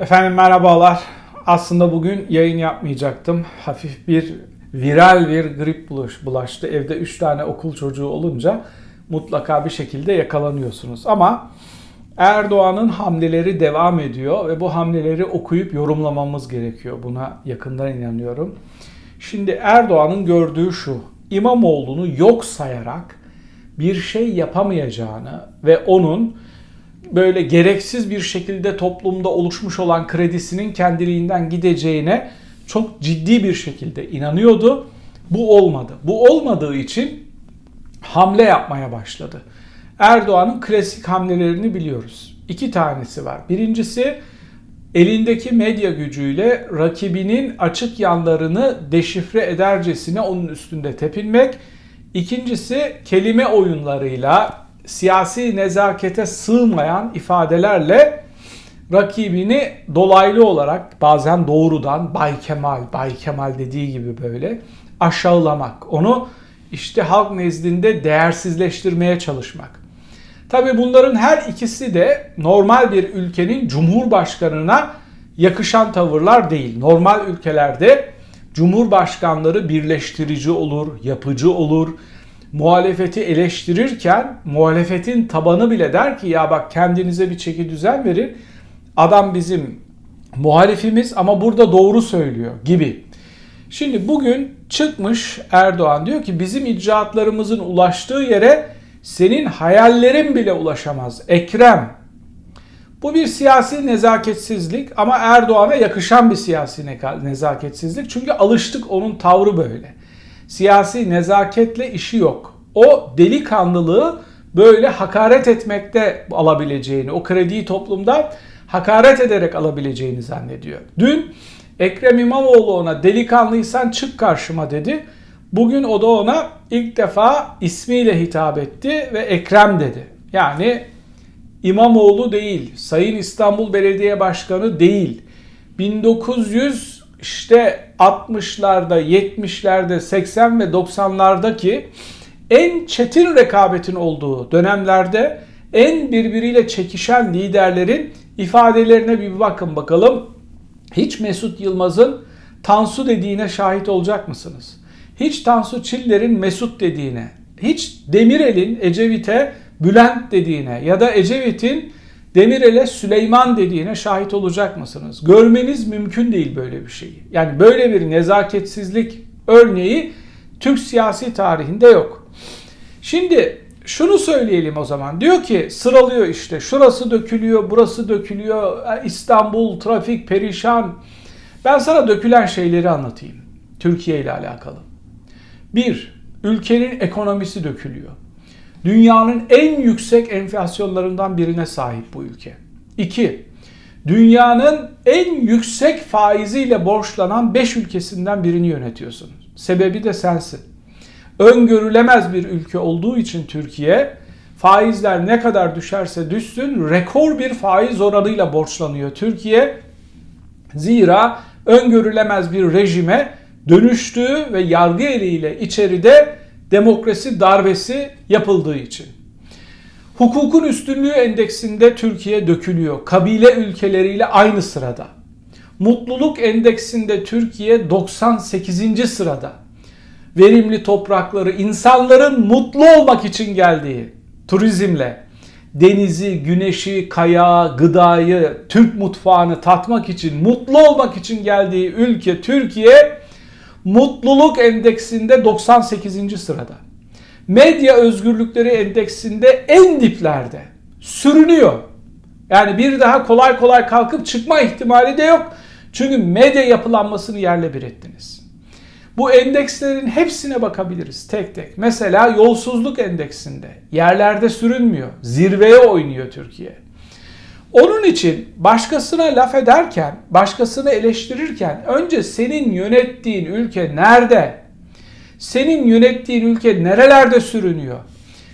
Efendim merhabalar. Aslında bugün yayın yapmayacaktım. Hafif bir viral bir grip bulaş, bulaştı. Evde 3 tane okul çocuğu olunca mutlaka bir şekilde yakalanıyorsunuz. Ama Erdoğan'ın hamleleri devam ediyor ve bu hamleleri okuyup yorumlamamız gerekiyor. Buna yakından inanıyorum. Şimdi Erdoğan'ın gördüğü şu. İmamoğlu'nu yok sayarak bir şey yapamayacağını ve onun böyle gereksiz bir şekilde toplumda oluşmuş olan kredisinin kendiliğinden gideceğine çok ciddi bir şekilde inanıyordu. Bu olmadı. Bu olmadığı için hamle yapmaya başladı. Erdoğan'ın klasik hamlelerini biliyoruz. İki tanesi var. Birincisi elindeki medya gücüyle rakibinin açık yanlarını deşifre edercesine onun üstünde tepinmek. İkincisi kelime oyunlarıyla siyasi nezakete sığmayan ifadelerle rakibini dolaylı olarak bazen doğrudan Bay Kemal, Bay Kemal dediği gibi böyle aşağılamak. Onu işte halk nezdinde değersizleştirmeye çalışmak. Tabi bunların her ikisi de normal bir ülkenin cumhurbaşkanına yakışan tavırlar değil. Normal ülkelerde cumhurbaşkanları birleştirici olur, yapıcı olur, muhalefeti eleştirirken muhalefetin tabanı bile der ki ya bak kendinize bir çeki düzen verin. Adam bizim muhalifimiz ama burada doğru söylüyor gibi. Şimdi bugün çıkmış Erdoğan diyor ki bizim icraatlarımızın ulaştığı yere senin hayallerin bile ulaşamaz. Ekrem. Bu bir siyasi nezaketsizlik ama Erdoğan'a yakışan bir siyasi nezaketsizlik. Çünkü alıştık onun tavrı böyle siyasi nezaketle işi yok. O delikanlılığı böyle hakaret etmekte alabileceğini, o krediyi toplumda hakaret ederek alabileceğini zannediyor. Dün Ekrem İmamoğlu ona delikanlıysan çık karşıma dedi. Bugün o da ona ilk defa ismiyle hitap etti ve Ekrem dedi. Yani İmamoğlu değil, Sayın İstanbul Belediye Başkanı değil. 1900 işte 60'larda, 70'lerde, 80 ve 90'lardaki en çetin rekabetin olduğu dönemlerde en birbiriyle çekişen liderlerin ifadelerine bir bakın bakalım. Hiç Mesut Yılmaz'ın Tansu dediğine şahit olacak mısınız? Hiç Tansu Çiller'in Mesut dediğine, hiç Demirel'in Ecevit'e Bülent dediğine ya da Ecevit'in Demirel'e Süleyman dediğine şahit olacak mısınız? Görmeniz mümkün değil böyle bir şeyi. Yani böyle bir nezaketsizlik örneği Türk siyasi tarihinde yok. Şimdi şunu söyleyelim o zaman. Diyor ki sıralıyor işte şurası dökülüyor, burası dökülüyor, İstanbul trafik perişan. Ben sana dökülen şeyleri anlatayım. Türkiye ile alakalı. Bir, ülkenin ekonomisi dökülüyor. Dünyanın en yüksek enflasyonlarından birine sahip bu ülke. 2. Dünyanın en yüksek faiziyle borçlanan 5 ülkesinden birini yönetiyorsun. Sebebi de sensin. Öngörülemez bir ülke olduğu için Türkiye faizler ne kadar düşerse düşsün rekor bir faiz oranıyla borçlanıyor Türkiye. Zira öngörülemez bir rejime dönüştüğü ve yargı eliyle içeride demokrasi darbesi yapıldığı için. Hukukun üstünlüğü endeksinde Türkiye dökülüyor. Kabile ülkeleriyle aynı sırada. Mutluluk endeksinde Türkiye 98. sırada. Verimli toprakları, insanların mutlu olmak için geldiği turizmle, denizi, güneşi, kayağı, gıdayı, Türk mutfağını tatmak için, mutlu olmak için geldiği ülke Türkiye mutluluk endeksinde 98. sırada. Medya özgürlükleri endeksinde en diplerde. Sürünüyor. Yani bir daha kolay kolay kalkıp çıkma ihtimali de yok. Çünkü medya yapılanmasını yerle bir ettiniz. Bu endekslerin hepsine bakabiliriz tek tek. Mesela yolsuzluk endeksinde yerlerde sürünmüyor. Zirveye oynuyor Türkiye. Onun için başkasına laf ederken, başkasını eleştirirken önce senin yönettiğin ülke nerede? Senin yönettiğin ülke nerelerde sürünüyor?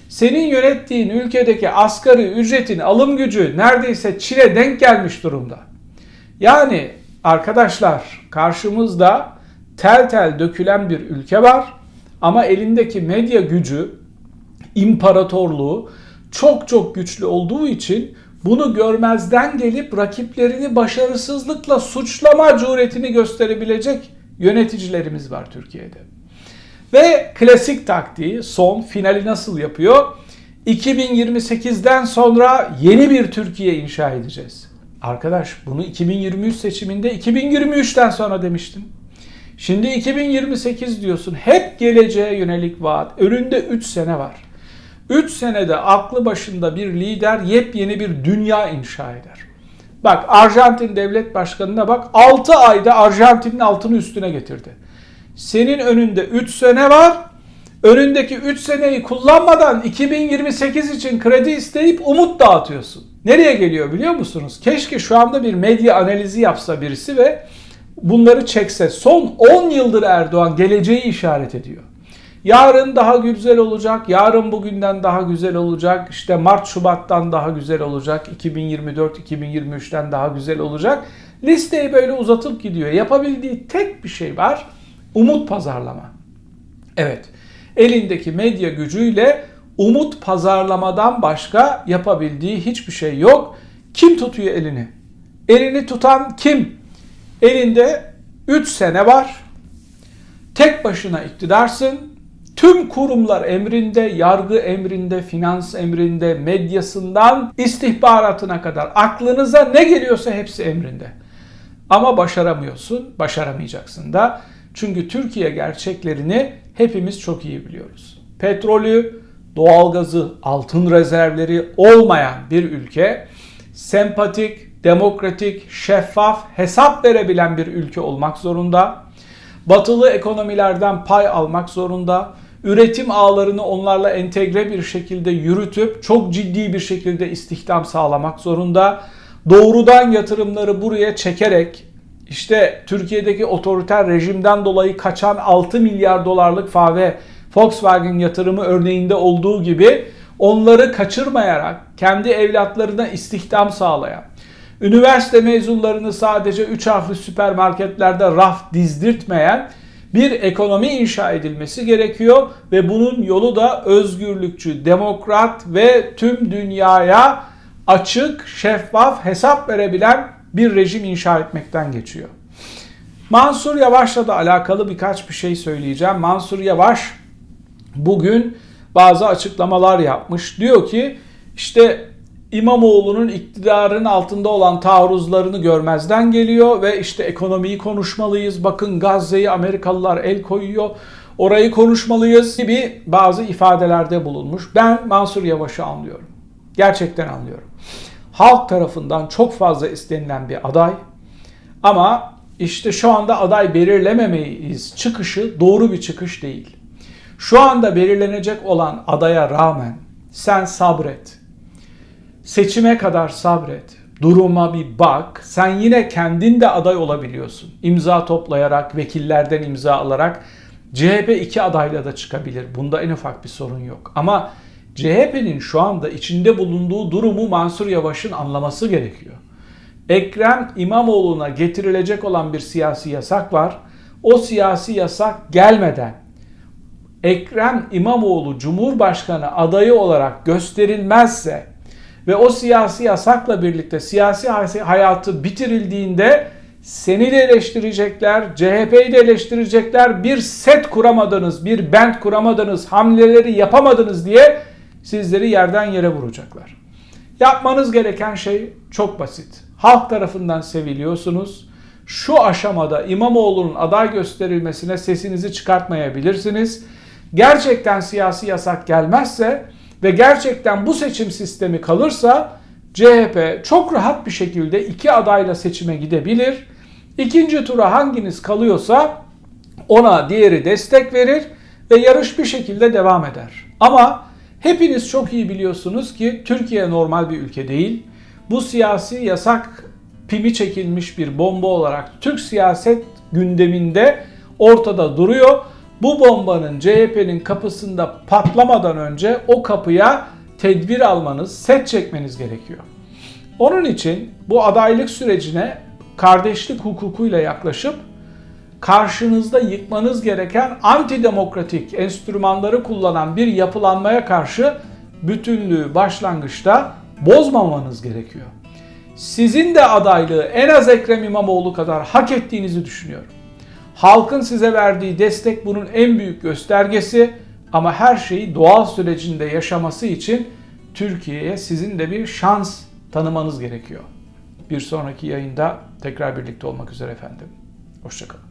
Senin yönettiğin ülkedeki asgari ücretin alım gücü neredeyse Çin'e denk gelmiş durumda. Yani arkadaşlar karşımızda tel tel dökülen bir ülke var ama elindeki medya gücü, imparatorluğu çok çok güçlü olduğu için bunu görmezden gelip rakiplerini başarısızlıkla suçlama cüretini gösterebilecek yöneticilerimiz var Türkiye'de. Ve klasik taktiği son finali nasıl yapıyor? 2028'den sonra yeni bir Türkiye inşa edeceğiz. Arkadaş bunu 2023 seçiminde 2023'ten sonra demiştim. Şimdi 2028 diyorsun. Hep geleceğe yönelik vaat. Önünde 3 sene var. 3 senede aklı başında bir lider yepyeni bir dünya inşa eder. Bak Arjantin devlet başkanına bak 6 ayda Arjantin'in altını üstüne getirdi. Senin önünde 3 sene var. Önündeki 3 seneyi kullanmadan 2028 için kredi isteyip umut dağıtıyorsun. Nereye geliyor biliyor musunuz? Keşke şu anda bir medya analizi yapsa birisi ve bunları çekse. Son 10 yıldır Erdoğan geleceği işaret ediyor. Yarın daha güzel olacak, yarın bugünden daha güzel olacak, işte Mart Şubat'tan daha güzel olacak, 2024-2023'ten daha güzel olacak. Listeyi böyle uzatıp gidiyor. Yapabildiği tek bir şey var, umut pazarlama. Evet, elindeki medya gücüyle umut pazarlamadan başka yapabildiği hiçbir şey yok. Kim tutuyor elini? Elini tutan kim? Elinde 3 sene var. Tek başına iktidarsın. Tüm kurumlar emrinde, yargı emrinde, finans emrinde, medyasından istihbaratına kadar aklınıza ne geliyorsa hepsi emrinde. Ama başaramıyorsun, başaramayacaksın da. Çünkü Türkiye gerçeklerini hepimiz çok iyi biliyoruz. Petrolü, doğalgazı, altın rezervleri olmayan bir ülke sempatik, demokratik, şeffaf, hesap verebilen bir ülke olmak zorunda. Batılı ekonomilerden pay almak zorunda. Üretim ağlarını onlarla entegre bir şekilde yürütüp çok ciddi bir şekilde istihdam sağlamak zorunda. Doğrudan yatırımları buraya çekerek işte Türkiye'deki otoriter rejimden dolayı kaçan 6 milyar dolarlık fave Volkswagen yatırımı örneğinde olduğu gibi onları kaçırmayarak kendi evlatlarına istihdam sağlayan, üniversite mezunlarını sadece 3 harfli süpermarketlerde raf dizdirtmeyen bir ekonomi inşa edilmesi gerekiyor ve bunun yolu da özgürlükçü, demokrat ve tüm dünyaya açık, şeffaf, hesap verebilen bir rejim inşa etmekten geçiyor. Mansur Yavaş'la da alakalı birkaç bir şey söyleyeceğim. Mansur Yavaş bugün bazı açıklamalar yapmış. Diyor ki işte İmamoğlu'nun iktidarın altında olan taarruzlarını görmezden geliyor ve işte ekonomiyi konuşmalıyız. Bakın Gazze'yi Amerikalılar el koyuyor. Orayı konuşmalıyız gibi bazı ifadelerde bulunmuş. Ben Mansur Yavaş'ı anlıyorum. Gerçekten anlıyorum. Halk tarafından çok fazla istenilen bir aday. Ama işte şu anda aday belirlememeyiz çıkışı doğru bir çıkış değil. Şu anda belirlenecek olan adaya rağmen sen sabret. Seçime kadar sabret. Duruma bir bak. Sen yine kendin de aday olabiliyorsun. İmza toplayarak, vekillerden imza alarak CHP iki adayla da çıkabilir. Bunda en ufak bir sorun yok. Ama CHP'nin şu anda içinde bulunduğu durumu Mansur Yavaş'ın anlaması gerekiyor. Ekrem İmamoğlu'na getirilecek olan bir siyasi yasak var. O siyasi yasak gelmeden Ekrem İmamoğlu Cumhurbaşkanı adayı olarak gösterilmezse ve o siyasi yasakla birlikte siyasi hayatı bitirildiğinde seni de eleştirecekler, CHP'yi de eleştirecekler. Bir set kuramadınız, bir bent kuramadınız, hamleleri yapamadınız diye sizleri yerden yere vuracaklar. Yapmanız gereken şey çok basit. Halk tarafından seviliyorsunuz. Şu aşamada İmamoğlu'nun aday gösterilmesine sesinizi çıkartmayabilirsiniz gerçekten siyasi yasak gelmezse ve gerçekten bu seçim sistemi kalırsa CHP çok rahat bir şekilde iki adayla seçime gidebilir. İkinci tura hanginiz kalıyorsa ona diğeri destek verir ve yarış bir şekilde devam eder. Ama hepiniz çok iyi biliyorsunuz ki Türkiye normal bir ülke değil. Bu siyasi yasak pimi çekilmiş bir bomba olarak Türk siyaset gündeminde ortada duruyor bu bombanın CHP'nin kapısında patlamadan önce o kapıya tedbir almanız, set çekmeniz gerekiyor. Onun için bu adaylık sürecine kardeşlik hukukuyla yaklaşıp karşınızda yıkmanız gereken antidemokratik enstrümanları kullanan bir yapılanmaya karşı bütünlüğü başlangıçta bozmamanız gerekiyor. Sizin de adaylığı en az Ekrem İmamoğlu kadar hak ettiğinizi düşünüyorum. Halkın size verdiği destek bunun en büyük göstergesi ama her şeyi doğal sürecinde yaşaması için Türkiye'ye sizin de bir şans tanımanız gerekiyor. Bir sonraki yayında tekrar birlikte olmak üzere efendim. Hoşçakalın.